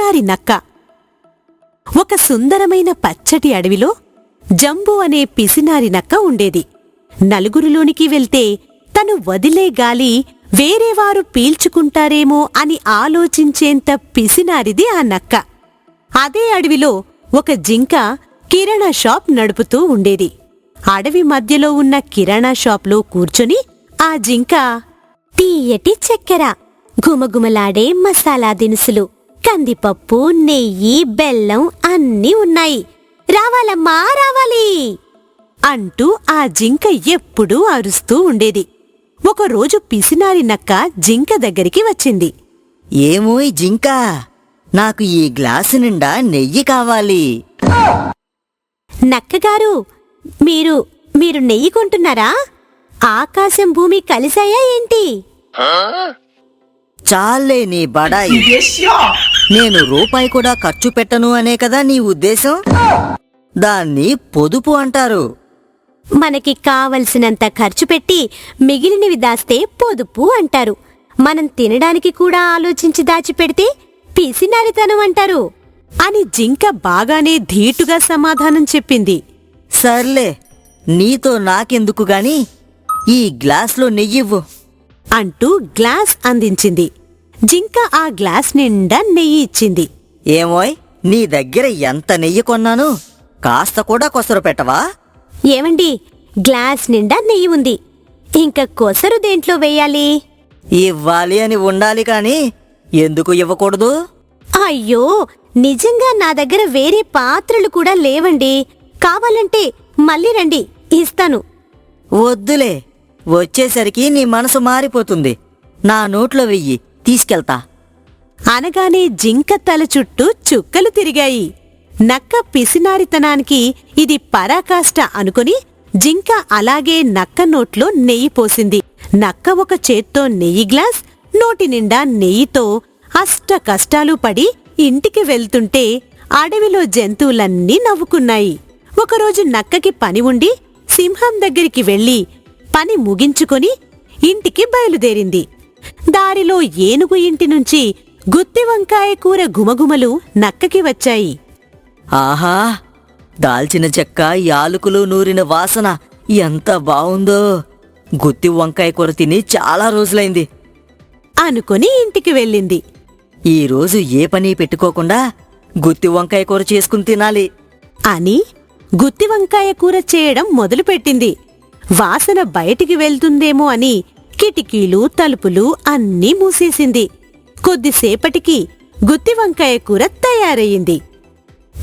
పిసినారి నక్క. ఒక సుందరమైన పచ్చటి అడవిలో జంబు అనే పిసినారి నక్క ఉండేది. నలుగురిలోనికి వెళ్తే తను వదిలే గాలి వేరేవారు పీల్చుకుంటారేమో అని ఆలోచించేంత పిసినారిది ఆ నక్క. అదే అడవిలో ఒక జింక కిరాణా షాప్ నడుపుతూ ఉండేది. అడవి మధ్యలో ఉన్న కిరాణా షాప్లో కూర్చొని ఆ జింక తీయటి చక్కెర గుమగుమలాడే మసాలా దినుసులు కందిపప్పు నెయ్యి బెల్లం అన్నీ ఉన్నాయి. రావాలమ్మా రావాలి! అంటూ ఆ జింక ఎప్పుడూ అరుస్తూ ఉండేది. ఒకరోజు పిసినారి నక్క జింక దగ్గరికి వచ్చింది. ఏమోయ్ జింక నాకు ఈ గ్లాసు నిండా నెయ్యి కావాలి. నక్కగారు మీరు మీరు నెయ్యి కొంటున్నారా? ఆకాశం భూమి కలిసాయా ఏంటి? చాలే నీ బడాయి. నేను రూపాయి కూడా ఖర్చు పెట్టను అనే కదా నీ ఉద్దేశం? దాన్ని పొదుపు అంటారు. మనకి కావలసినంత ఖర్చు పెట్టి మిగిలినవి దాస్తే పొదుపు అంటారు. మనం తినడానికి కూడా ఆలోచించి దాచిపెడితే పిసినారితనం అంటారు. అని జింక బాగానే ధీటుగా సమాధానం చెప్పింది. సర్లే నీతో నాకెందుకు గాని? ఈ గ్లాస్లో నెయ్యివ్వు. అంటూ గ్లాస్ అందించింది. జింక ఆ గ్లాస్ నిండా నెయ్యి ఇచ్చింది. ఏమోయ్ నీ దగ్గర ఎంత నెయ్యి కొన్నాను? కాస్త కూడా కొసరు పెట్టవా? ఏమండి గ్లాస్ నిండా నెయ్యి ఉంది. ఇంకా కొసరు దేంట్లో వేయాలి? ఇవ్వాలి అని ఉండాలి కాని ఎందుకు ఇవ్వకూడదు? అయ్యో నిజంగా నా దగ్గర వేరే పాత్రలు కూడా లేవండి. కావాలంటే మళ్ళీ రండి ఇస్తాను. వద్దులే. వచ్చేసరికి నీ మనసు మారిపోతుంది. నా నోట్లో వెయ్యి తీసుకెళ్తా. అనగానే జింక తల చుట్టూ చుక్కలు తిరిగాయి. నక్క పిసినారితనానికి ఇది పరాకాష్ట అనుకుని జింక అలాగే నక్క నోట్లో నెయ్యి పోసింది. నక్క ఒక చేత్తో నెయ్యి గ్లాస్ నోటి నిండా నెయ్యితో అష్ట కష్టాలు పడి ఇంటికి వెళ్తుంటే అడవిలో జంతువులన్నీ నవ్వుకున్నాయి. ఒకరోజు నక్కకి పని ఉండి సింహం దగ్గరికి వెళ్ళి పని ముగించుకొని ఇంటికి బయలుదేరింది. దారిలో ఏనుగు ఇంటి నుంచి గుత్తి వంకాయ కూర గుమగుమలు నక్కకి వచ్చాయి. ఆహా దాల్చిన చెక్క యాలకులు నూరిన వాసన ఎంత బావుందో. గుత్తి వంకాయ కూర తిని చాలా రోజులైంది. అనుకుని ఇంటికి వెళ్ళింది. ఈ రోజు ఏ పని పెట్టుకోకుండా గుత్తి వంకాయ కూర చేసుకుని తినాలి. అని గుత్తి వంకాయ కూర చేయడం మొదలుపెట్టింది. వాసన బయటికి వెళ్తుందేమో అని కిటికీలు తలుపులు అన్నీ మూసేసింది. కొద్దిసేపటికి గుత్తి వంకాయ కూర తయారయ్యింది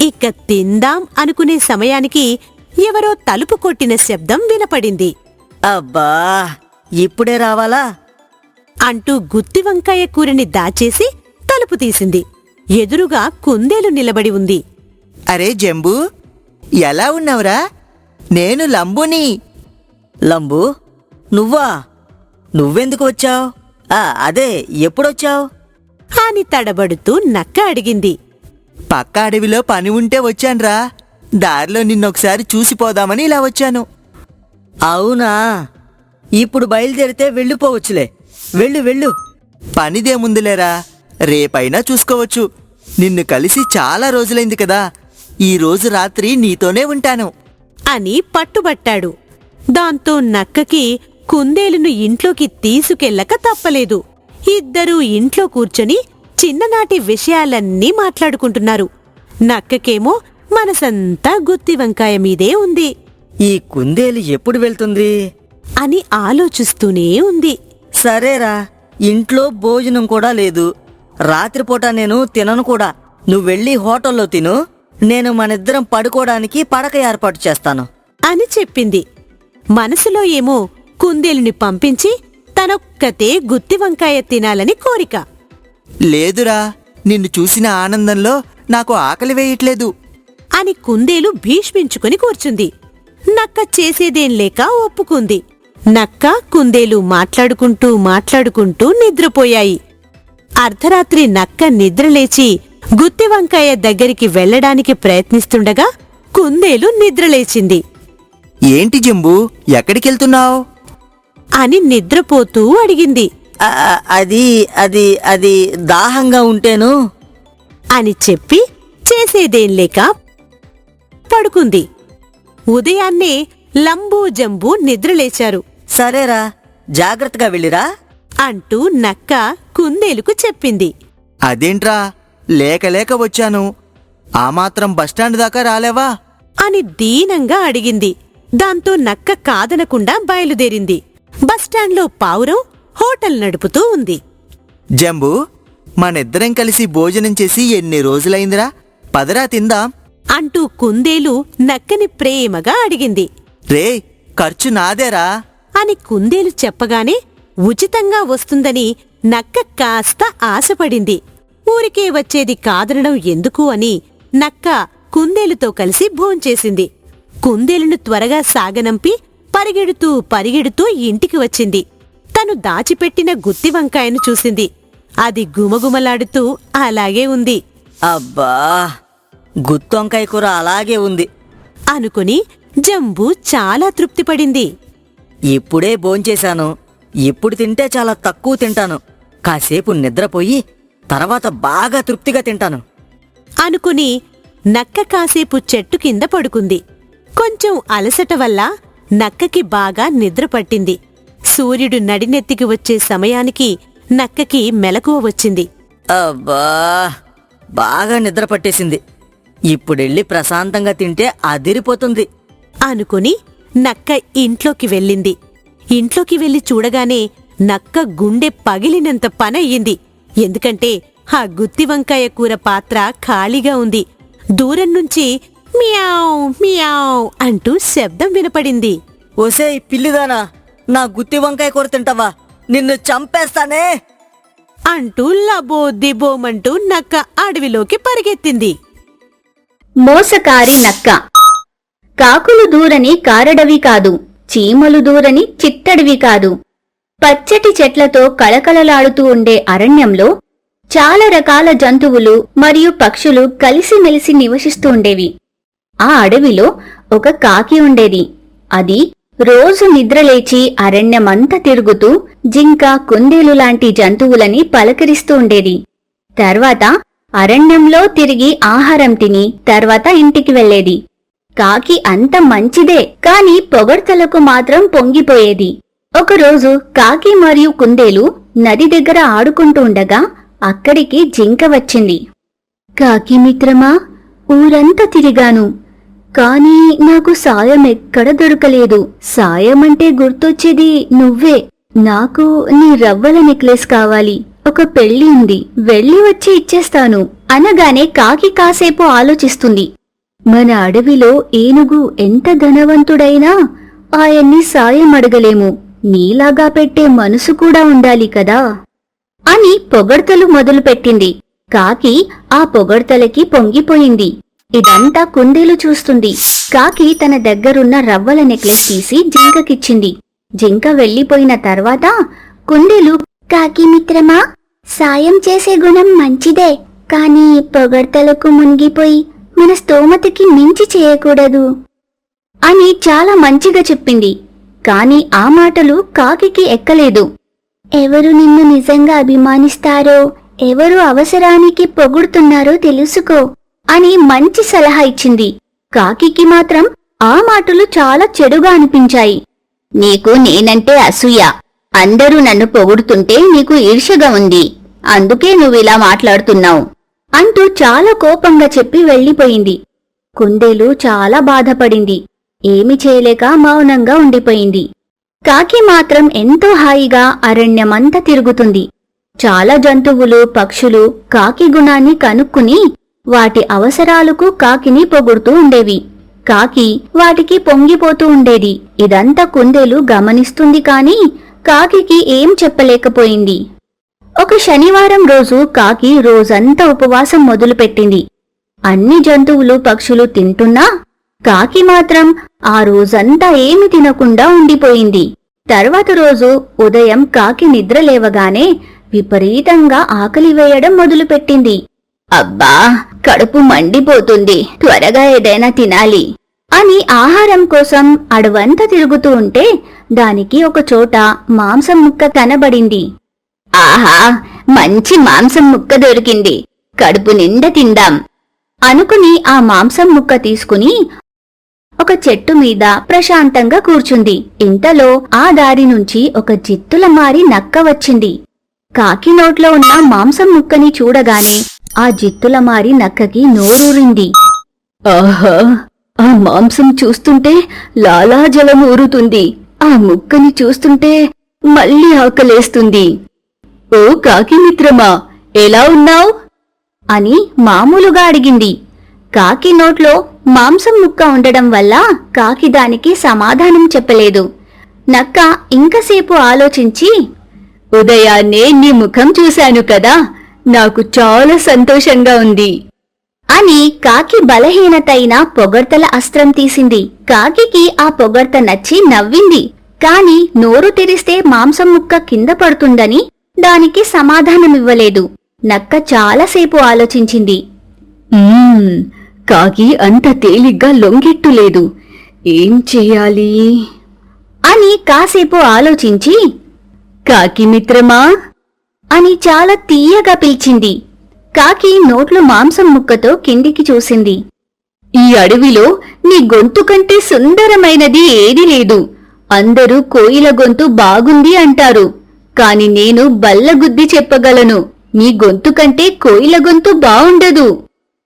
ఇక తిందాం అనుకునే సమయానికి ఎవరో తలుపు కొట్టిన శబ్దం వినపడింది. అబ్బా ఇప్పుడే రావాలా? అంటూ గుత్తి వంకాయ కూరని దాచేసి తలుపు తీసింది. ఎదురుగా కుందేలు నిలబడి ఉంది. అరే జంబు ఎలా ఉన్నావురా? నేను లంబుని లంబు నువ్వా? నువ్వెందుకు వచ్చావు? ఆ అదే ఎప్పుడొచ్చావు? అని తడబడుతూ నక్క అడిగింది. పక్క అడవిలో పని ఉంటే వచ్చానురా. దారిలో నిన్నొకసారి చూసిపోదామని ఇలా వచ్చాను. అవునా? ఇప్పుడు బయలుదేరితే వెళ్ళిపోవచ్చులే. వెళ్ళు వెళ్ళు. పనిదేముందిలేరా? రేపైనా చూసుకోవచ్చు. నిన్ను కలిసి చాలా రోజులైంది కదా. ఈ రోజు రాత్రి నీతోనే ఉంటాను. అని పట్టుబట్టాడు. దాంతో నక్కకి కుందేలును ఇంట్లోకి తీసుకెళ్ళక తప్పలేదు. ఇద్దరూ ఇంట్లో కూర్చొని చిన్ననాటి విషయాలన్నీ మాట్లాడుకుంటున్నారు. నక్కకేమో మనసంతా గుత్తి వంకాయ మీదే ఉంది. ఈ కుందేలు ఎప్పుడు వెళ్తుంది? అని ఆలోచిస్తూనే ఉంది. సరేరా ఇంట్లో భోజనం కూడా లేదు. రాత్రిపూట నేను తినను కూడా. నువ్వు వెళ్ళి హోటల్లో తిను. నేను మనిద్దరం పడుకోవడానికి పడక ఏర్పాటు చేస్తాను. అని చెప్పింది. మనసులో ఏమో కుందేలుని పంపించి తనొక్కతే గుత్తి వంకాయ తినాలని కోరిక. లేదురా నిన్ను చూసిన ఆనందంలో నాకు ఆకలి వేయట్లేదు. అని కుందేలు భీష్మించుకుని కూర్చుంది. నక్క చేసేదేం లేక ఒప్పుకుంది. నక్క కుందేలు మాట్లాడుకుంటూ మాట్లాడుకుంటూ నిద్రపోయాయి. అర్ధరాత్రి నక్క నిద్రలేచి గుత్తి వంకాయ దగ్గరికి వెళ్ళడానికి ప్రయత్నిస్తుండగా కుందేలు నిద్రలేచింది ఏంటి జంబు ఎక్కడికెళ్తున్నావు? అని నిద్రపోతూ అడిగింది. అది అది అది దాహంగా ఉంటేను? అని చెప్పి చేసేదేం లేక పడుకుంది. ఉదయాన్నే లంబూ జంబూ నిద్రలేచారు. సరేరా జాగ్రత్తగా వెళ్ళిరా? అంటూ నక్క కుందేలుకు చెప్పింది. అదేంట్రా లేక లేక వచ్చాను. ఆ మాత్రం బస్టాండ్ దాకా రాలేవా? అని దీనంగా అడిగింది. దాంతో నక్క కాదనకుండా బయలుదేరింది. బస్టాండ్లో పావురం హోటల్ నడుపుతూ ఉంది. జంబు మనిద్దరం కలిసి భోజనం చేసి ఎన్ని రోజులైందిరా? పదరా తిందాం. అంటూ కుందేలు నక్కని ప్రేమగా అడిగింది. రే ఖర్చు నాదేరా. అని కుందేలు చెప్పగానే ఉచితంగా వస్తుందని నక్క కాస్త ఆశపడింది. ఊరికే వచ్చేది కాదనడం ఎందుకు అని నక్క కుందేలుతో కలిసి భోంచేసింది. కుందేలును త్వరగా సాగనంపి పరిగెడుతూ పరిగెడుతూ ఇంటికి వచ్చింది. తను దాచిపెట్టిన గుత్తి వంకాయను చూసింది. అది గుమగుమలాడుతూ అలాగే ఉంది. అబ్బా గుత్తొంకాయ కూర అలాగే ఉంది. అనుకుని జంబు చాలా తృప్తిపడింది. ఇప్పుడే భోంచేశాను. ఇప్పుడు తింటే చాలా తక్కువ తింటాను. కాసేపు నిద్రపోయి తర్వాత బాగా తృప్తిగా తింటాను. అనుకుని నక్క కాసేపు చెట్టు కింద పడుకుంది. కొంచెం అలసట వల్ల నక్కకి బాగా నిద్ర పట్టింది. సూర్యుడు నడినెత్తికి వచ్చే సమయానికి నక్కకి మెలకువ వచ్చింది. అబ్బా బాగా నిద్ర పట్టేసింది. ఇప్పుడెళ్ళి ప్రశాంతంగా తింటే అదిరిపోతుంది. అనుకుని నక్క ఇంట్లోకి వెళ్ళింది. ఇంట్లోకి వెళ్ళి చూడగానే నక్క గుండె పగిలినంత పనయ్యింది. ఎందుకంటే ఆ గుత్తి వంకాయ కూర పాత్ర ఖాళీగా ఉంది. దూరం నుంచి మియావ్ మియావ్ అంటూ శబ్దం వినపడింది. ఒసే పిల్లిదానా నా గుత్తి వంకాయ కూర తింటావా? నిన్ను చంపేస్తానే! అంటూ లబో దిబోమంటూ నక్క అడవిలోకి పరిగెత్తింది. మోసకారి నక్క. కాకులు దూరని కారడవి కాదు చీమలు దూరని చిత్తడివి కాదు. పచ్చటి చెట్లతో కళకళలాడుతూ ఉండే అరణ్యంలో చాలా రకాల జంతువులు మరియు పక్షులు కలిసిమెలిసి నివసిస్తూ ఉండేవి. ఆ అడవిలో ఒక కాకి ఉండేది. అది రోజు నిద్రలేచి అరణ్యమంతా తిరుగుతూ జింక కుందేలు లాంటి జంతువులని పలకరిస్తూ ఉండేది. తర్వాత అరణ్యంలో తిరిగి ఆహారం తిని తర్వాత ఇంటికి వెళ్ళేది. కాకి అంత మంచిదే కాని పొగడ్తలకు మాత్రం పొంగిపోయేది. ఒకరోజు కాకి మరియు కుందేలు నది దగ్గర ఆడుకుంటూ ఉండగా అక్కడికి జింక వచ్చింది. కాకి మిత్రమా ఊరంతా తిరిగాను. కానీ నాకు సాయం ఎక్కడ దొరకలేదు. సాయం అంటే గుర్తొచ్చేది నువ్వే. నాకు నీ రవ్వల నెక్లెస్ కావాలి. ఒక పెళ్ళి ఉంది. వెళ్ళి వచ్చి ఇచ్చేస్తాను. అనగానే కాకి కాసేపు ఆలోచిస్తుంది. మన అడవిలో ఏనుగు ఎంత ధనవంతుడైనా ఆయన్ని సాయం అడగలేము. నీలాగా పెట్టే మనసు కూడా ఉండాలి కదా? అని పొగడ్తలు మొదలుపెట్టింది. కాకి ఆ పొగడ్తలకి పొంగిపోయింది. ఇదంతా కుందేలు చూస్తుంది. కాకి తన దగ్గరున్న రవ్వల నెక్లెస్ తీసి జింకకిచ్చింది. జింక వెళ్ళిపోయిన తర్వాత కుందేలు కాకి మిత్రమా సాయం చేసే గుణం మంచిదే కాని పొగడ్తలకు మునిగిపోయి మన స్తోమతకి మించి చేయకూడదు అని చాలా మంచిగా చెప్పింది. కాని ఆ మాటలు కాకికి ఎక్కలేదు. ఎవరు నిన్ను నిజంగా అభిమానిస్తారో ఎవరు అవసరానికి పొగుడుతున్నారో తెలుసుకో అని మంచి సలహా ఇచ్చింది. కాకికి మాత్రం ఆ మాటలు చాలా చెడుగా అనిపించాయి. నీకు నేనంటే అసూయ. అందరూ నన్ను పొగుడుతుంటే నీకు ఈర్షగా ఉంది. అందుకే నువ్విలా మాట్లాడుతున్నావు. అంటూ చాలా కోపంగా చెప్పి వెళ్ళిపోయింది. కుందేలు చాలా బాధపడింది. ఏమి చేయలేక మౌనంగా ఉండిపోయింది. కాకి మాత్రం ఎంతో హాయిగా అరణ్యమంతా తిరుగుతుంది. చాలా జంతువులు పక్షులు కాకి గుణాన్ని కనుక్కుని వాటి అవసరాలకు కాకిని పొగుడుతూ ఉండేవి. కాకి వాటికి పొంగిపోతూ ఉండేది. ఇదంతా కుందేలు గమనిస్తుంది కాని కాకికి ఏం చెప్పలేకపోయింది. ఒక శనివారం రోజు కాకి రోజంతా ఉపవాసం మొదలుపెట్టింది. అన్ని జంతువులు పక్షులు తింటున్నా కాకి మాత్రం ఆ రోజంతా ఏమి తినకుండా ఉండిపోయింది. తర్వాత రోజు ఉదయం కాకి నిద్ర లేవగానే విపరీతంగా ఆకలి వేయడం మొదలుపెట్టింది. అబ్బా కడుపు మండిపోతుంది. త్వరగా ఏదైనా తినాలి. అని ఆహారం కోసం అడవంతా తిరుగుతూ ఉంటే దానికి ఒక చోట మాంసం ముక్క కనబడింది. ఆహా మంచి మాంసం ముక్క దొరికింది. కడుపు నిండా తిందాం. అనుకుని ఆ మాంసం ముక్క తీసుకుని ఒక చెట్టు మీద ప్రశాంతంగా కూర్చుంది. ఇంతలో ఆ దారి నుంచి ఒక జిత్తుల మారి నక్క వచ్చింది. కాకి నోట్లో ఉన్న మాంసం ముక్కని చూడగానే ఆ జిత్తుల మారి నక్కకి నోరూరింది. ఆహా ఆ మాంసం చూస్తుంటే లాలాజలం ఊరుతుంది. ఆ ముక్కని చూస్తుంటే మళ్ళీ ఆకలేస్తుంది. ఓ కాకి మిత్రమా ఎలా ఉన్నావు? అని మామూలుగా అడిగింది. కాకి నోట్లో మాంసం ముక్క ఉండడం వల్ల కాకి దానికి సమాధానం చెప్పలేదు. నక్క ఇంకసేపు ఆలోచించి ఉదయాన్నే నీ ముఖం చూశాను కదా నాకు చాలా సంతోషంగా ఉంది. అని కాకి బలహీనతైన పొగడ్తల అస్త్రం తీసింది. కాకికి ఆ పొగడ్త నచ్చి నవ్వింది. కాని నోరు తెరిస్తే మాంసం ముక్క కింద పడుతుందని దానికి సమాధానమివ్వలేదు. నక్క చాలాసేపు ఆలోచించింది. "మ్మ్, కాకి అంత తేలిగ్గా లొంగెట్టులేదు. ఏం చెయ్యాలి అని కాసేపు ఆలోచించి కాకి మిత్రమా? అని చాలా తీయగా పిలిచింది. కాకి నోట్లో మాంసం ముక్కతో కిందికి చూసింది. ఈ అడవిలో నీ గొంతు కంటే సుందరమైనది ఏదీ లేదు. అందరూ కోయిల గొంతు బాగుంది అంటారు. కాని నేను బల్లగుద్ది చెప్పగలను. నీ గొంతు కంటే కోయిల గొంతు బావుండదు.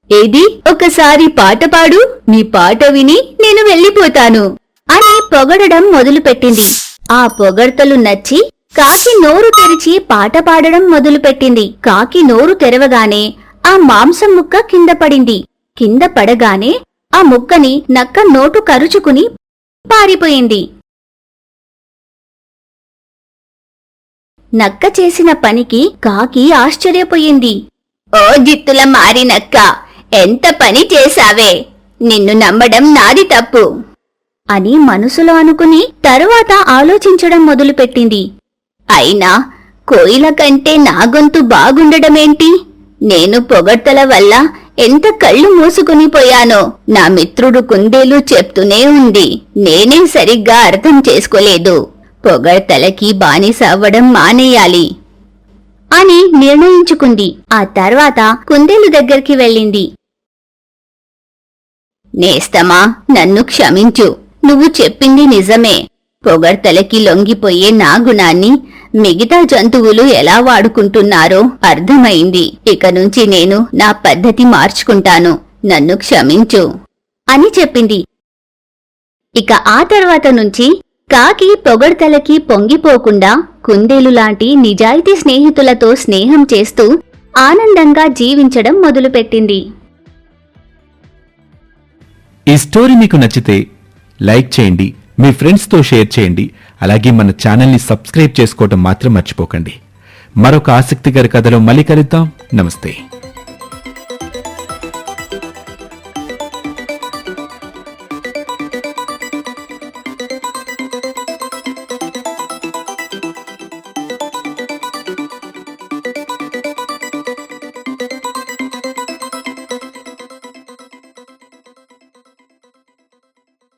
ఏది? ఒకసారి పాట పాడు నీ పాట విని నేను వెళ్ళిపోతాను. అని పొగడడం మొదలుపెట్టింది. ఆ పొగడ్తలు నచ్చి కాకి నోరు తెరిచి పాట పాడడం మొదలుపెట్టింది. కాకి నోరు తెరవగానే ఆ మాంసం ముక్క కింద పడింది. కింద పడగానే ఆ ముక్కని నక్క నోటు కరుచుకుని పారిపోయింది. నక్క చేసిన పనికి కాకి ఆశ్చర్యపోయింది. ఓ జిత్తుల మారి నక్క ఎంత పని చేశావే? నిన్ను నమ్మడం నాది తప్పు అని మనసులో అనుకుని తరువాత ఆలోచించడం మొదలుపెట్టింది. అయినా కోయిల కంటే నా గొంతు బాగుండడమేంటి? నేను పొగడ్తల వల్ల ఎంత కళ్ళు మూసుకుని పోయానో నా మిత్రుడు కుందేలు చెప్తూనే ఉంది. నేనే సరిగ్గా అర్థం చేసుకోలేదు. పొగడ్తలకి బానిస అవ్వడం మానేయాలి. అని నిర్ణయించుకుంది. ఆ తర్వాత కుందేలు దగ్గరికి వెళ్ళింది. నేస్తమా నన్ను క్షమించు. నువ్వు చెప్పింది నిజమే. పొగడ్తలకి లొంగిపోయే నా గుణాన్ని మిగతా జంతువులు ఎలా వాడుకుంటున్నారో అర్థమైంది. ఇక నుంచి నేను నా పద్ధతి మార్చుకుంటాను. నన్ను క్షమించు. అని చెప్పింది. ఇక ఆ తర్వాత నుంచి కాకి పొగడ్తలకి పొంగిపోకుండా కుందేలు లాంటి నిజాయితీ స్నేహితులతో స్నేహం చేస్తూ ఆనందంగా జీవించడం మొదలుపెట్టింది. ఈ స్టోరీ మీకు నచ్చితే లైక్ చేయండి. మీ ఫ్రెండ్స్తో షేర్ చేయండి. అలాగే మన ఛానల్ని సబ్స్క్రైబ్ చేసుకోవడం మాత్రం మర్చిపోకండి. మరొక ఆసక్తికర కథలో మళ్ళీ కలుద్దాం. నమస్తే.